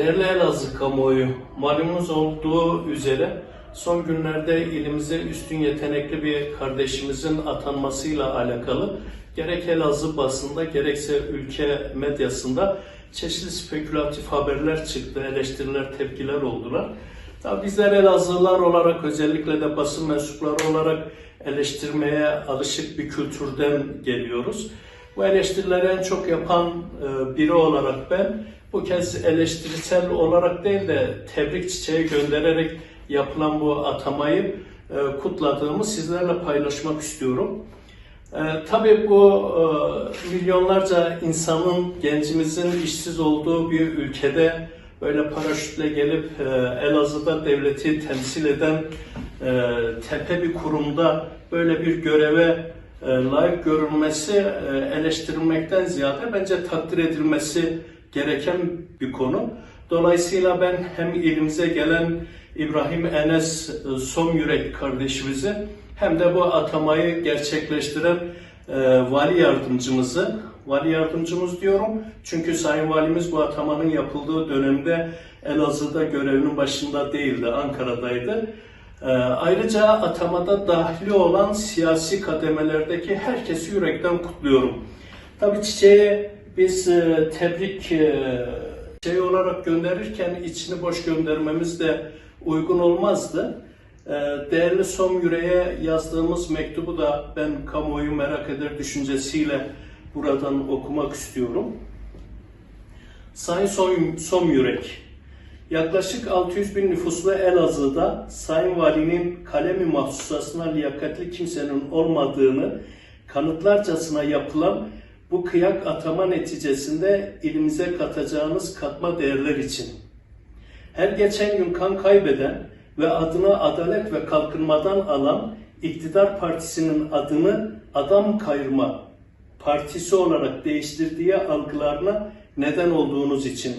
Değerli Elazığ kamuoyu, malumunuz olduğu üzere son günlerde ilimize üstün yetenekli bir kardeşimizin atanmasıyla alakalı gerek Elazığ basında gerekse ülke medyasında çeşitli spekülatif haberler çıktı, eleştiriler, tepkiler oldular. Tabii bizler Elazığlılar olarak özellikle de basın mensupları olarak eleştirmeye alışık bir kültürden geliyoruz. Bu eleştirileri en çok yapan e, biri olarak ben bu kez eleştirisel olarak değil de tebrik çiçeği göndererek yapılan bu atamayı e, kutladığımı sizlerle paylaşmak istiyorum. E, tabii bu e, milyonlarca insanın, gencimizin işsiz olduğu bir ülkede böyle paraşütle gelip e, Elazığ'da devleti temsil eden e, tepe bir kurumda böyle bir göreve e, layık görülmesi e, eleştirilmekten ziyade bence takdir edilmesi gereken bir konu. Dolayısıyla ben hem ilimize gelen İbrahim Enes e, Somyürek kardeşimizi hem de bu atamayı gerçekleştiren e, vali yardımcımızı, vali yardımcımız diyorum çünkü Sayın Valimiz bu atamanın yapıldığı dönemde Elazığ'da görevinin başında değildi, Ankara'daydı. Ee, ayrıca atamada dahili olan siyasi kademelerdeki herkesi yürekten kutluyorum. Tabii çiçeği biz e, tebrik e, şey olarak gönderirken içini boş göndermemiz de uygun olmazdı. E, değerli Som Yüreğe yazdığımız mektubu da ben kamuoyu merak eder düşüncesiyle buradan okumak istiyorum. Sayın Som, Som Yürek, Yaklaşık 600 bin nüfuslu Elazığ'da Sayın Valinin kalemi mahsusasına liyakatli kimsenin olmadığını kanıtlarcasına yapılan bu kıyak atama neticesinde ilimize katacağınız katma değerler için. Her geçen gün kan kaybeden ve adını Adalet ve Kalkınmadan alan iktidar partisinin adını adam kayırma partisi olarak değiştirdiği algılarına neden olduğunuz için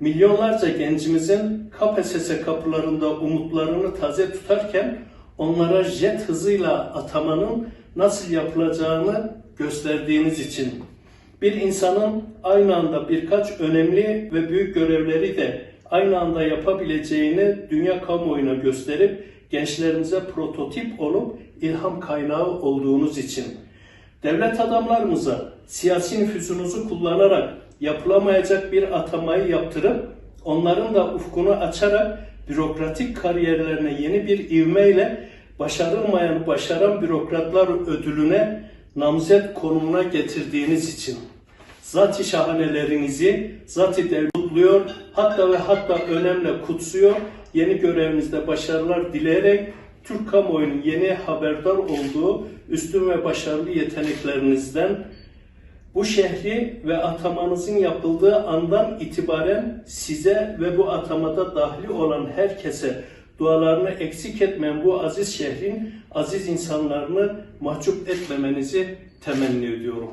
milyonlarca gencimizin KPSS kapılarında umutlarını taze tutarken onlara jet hızıyla atamanın nasıl yapılacağını gösterdiğiniz için bir insanın aynı anda birkaç önemli ve büyük görevleri de aynı anda yapabileceğini dünya kamuoyuna gösterip gençlerimize prototip olup ilham kaynağı olduğunuz için devlet adamlarımıza siyasi nüfuzunuzu kullanarak yapılamayacak bir atamayı yaptırıp onların da ufkunu açarak bürokratik kariyerlerine yeni bir ivmeyle başarılmayan başaran bürokratlar ödülüne namzet konumuna getirdiğiniz için zat-ı şahanelerinizi zat-ı devletluyor hatta ve hatta önemle kutsuyor yeni görevinizde başarılar dileyerek Türk kamuoyunun yeni haberdar olduğu üstün ve başarılı yeteneklerinizden bu şehri ve atamanızın yapıldığı andan itibaren size ve bu atamada dahli olan herkese dualarını eksik etmeyen bu aziz şehrin aziz insanlarını mahcup etmemenizi temenni ediyorum.